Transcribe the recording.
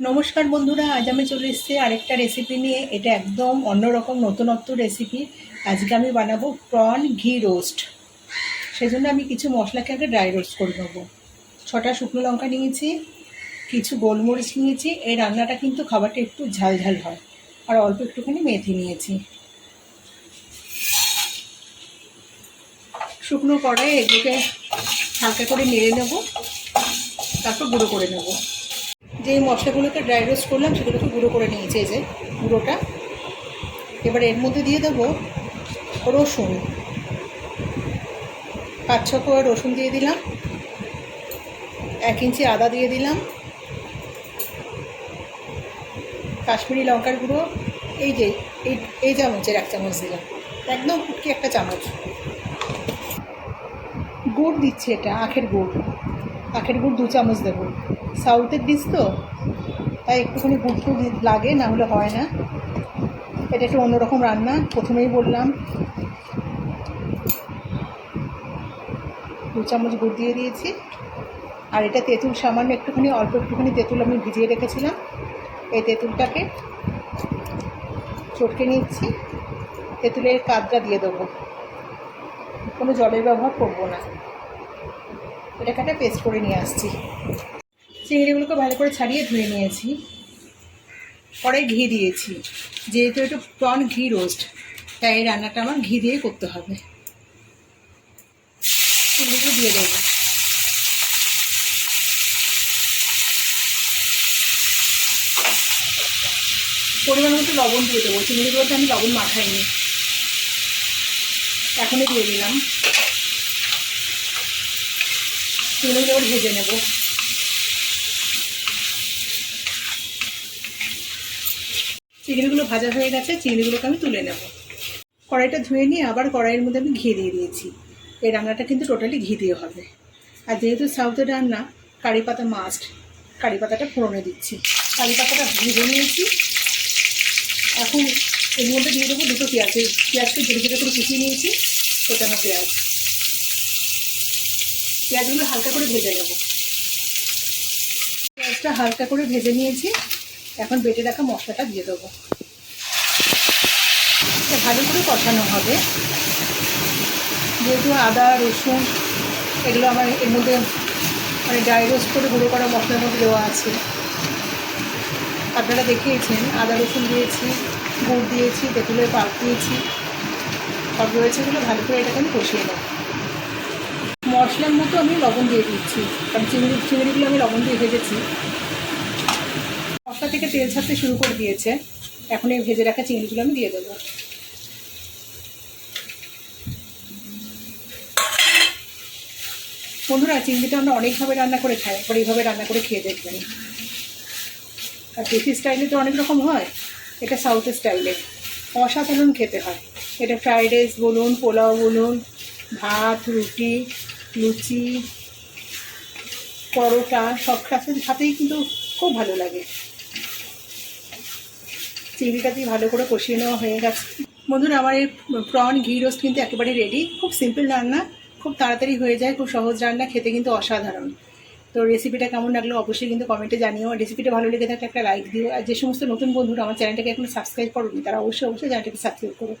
নমস্কার বন্ধুরা, আজ আমি চলে এসেছি আরেকটা রেসিপি নিয়ে। এটা একদম অন্যরকম নতুনত্ব রেসিপি আজকে আমি বানাবো প্রন ঘি রোস্ট সেজন্য আমি কিছু মশলাকে আগে ড্রাই রোস্ট করে নেব। ছটা শুকনো লঙ্কা নিয়েছি, কিছু গোলমরিচ নিয়েছি। এই রান্নাটা কিন্তু খাবারটা একটু ঝাল ঝাল হয়। আর অল্প একটুখানি মেথি নিয়েছি। শুকনো কড়াই এগুলোকে হালকা করে নেড়ে নেব, তারপর গুঁড়ো করে নেব। যে মশলাগুলোকে ড্রাই রোস্ট করলাম, সেগুলোকে গুঁড়ো করে নিয়েছি এই যে গুঁড়োটা। এবার এর মধ্যে দিয়ে দেবো রসুন। পাঁচ ছ করে রসুন দিয়ে দিলাম। এক ইঞ্চি আদা দিয়ে দিলাম। কাশ্মীরি লঙ্কার গুঁড়ো, এই যে, এই এই চামচের এক চামচ দিলাম। একদম ফুটকি একটা চামচ। গুড় দিচ্ছি এটা, আখের গুড়। আখের গুড় দু চামচ দেবো। সাউথের ডিশ তো, তাই একটুখানি গুড় টুড় লাগে, না হলে হয় না। এটা একটু অন্যরকম রান্না, প্রথমেই বললাম। দু চামচ গুড় দিয়ে দিয়েছি। আর এটা তেঁতুল, সামান্য একটুখানি, অল্প একটুখানি তেঁতুল আমি ভিজিয়ে রেখেছিলাম। এই তেঁতুলটাকে চটকে নিচ্ছি। তেঁতুলের কাদটা দিয়ে দেবো। কোনো জলের ব্যবহার করব না। এটাকে একটা পেস্ট করে নিয়ে আসছি। চিংড়িগুলোকে ভালো করে ছাড়িয়ে ধুয়ে নিয়েছি। পরে ঘি দিয়েছি। যেহেতু একটু প্রন ঘি রোস্ট তাই এই রান্নাটা আমার ঘি দিয়ে করতে হবে। চিংড়িগুলো দিয়ে দেবো। পরিমাণ মতো লবণ দিয়ে দেবো। চিংড়িগুলোতে আমি লবণ মাখাইনি। এখনই দিয়ে দিলাম। চিংড়িগুলো এবার ভেজে নেব। চিংড়িগুলো ভাজা হয়ে গেছে চিংড়িগুলোকে আমি তুলে নেব। কড়াইটা ধুয়ে নিয়ে আবার কড়াইয়ের মধ্যে আমি ঘি দিয়ে দিয়েছি। এই রান্নাটা কিন্তু টোটালি ঘি দিয়ে হবে। আর যেহেতু সাউথের রান্না, কারি পাতা মাস্ট কারি পাতাটা ফোড়নে দিচ্ছি। কারি পাতাটা ভেজে নিয়েছি। এখন এর মধ্যে দিয়ে দেবো দুটো পেঁয়াজ। পেঁয়াজকে ধীরে ধীরে করে কুচিয়ে নিয়েছি। কোটানো পেঁয়াজ। পেঁয়াজগুলো হালকা করে ভেজে নেব। পেঁয়াজটা হালকা করে ভেজে নিয়েছি। এখন বেটে রাখা মশলাটা দিয়ে দেবো। ভালো করে কষানো হবে। যেহেতু আদা, রসুন, এগুলো আমার এর মধ্যে মানে ড্রাই রোস্ট করে গুঁড়ো করা মশলার মধ্যে দেওয়া আছে। আপনারা দেখিয়েছেন, আদা, রসুন দিয়েছি, গুড় দিয়েছি, তেঁতুলের পাক দিয়েছি। সব রয়েছে এগুলো ভালো করে এটাকে আমি কষিয়ে নেব। মশলার মতো আমি লবণ দিয়ে দিচ্ছি। কারণ চিংড়ি চিংড়িগুলো আমি লবণ দিয়ে ভেজেছি। মশলা থেকে তেল ছাড়তে শুরু করে দিয়েছে। এখন এই ভেজে রাখা চিংড়িগুলো আমি দিয়ে দেবো। বন্ধুরা, চিংড়িটা আমরা অনেকভাবে রান্না করে খাই একবার এইভাবে রান্না করে খেয়ে দেখবেন। আর দেশি স্টাইলে তো অনেক রকম হয়, এটা সাউথের স্টাইলে। অসাধারণ খেতে হয়। এটা ফ্রাইড রাইস বলুন, পোলাও বলুন, ভাত, রুটি লুচি, পরোটা, সব কাছের সাথেই কিন্তু খুব ভালো লাগে। চিংড়িটা দিয়ে ভালো করে কষিয়ে নেওয়া হয়ে গেছে। বন্ধুরা, আমার এই প্রন ঘি রোস্ট কিন্তু একেবারে রেডি খুব সিম্পল রান্না, খুব তাড়াতাড়ি হয়ে যায়, খুব সহজ রান্না, খেতে কিন্তু অসাধারণ। তো রেসিপিটা কেমন লাগল অবশ্যই কিন্তু কমেন্টে জানিও। রেসিপিটা ভালো লেগে থাকলে একটা লাইক দিও। আর যে সমস্ত নতুন বন্ধুরা আমার চ্যানেলটাকে এখন সাবস্ক্রাইব করোনি, তারা অবশ্যই অবশ্যই চ্যানেলটাকে সাবস্ক্রাইব করো।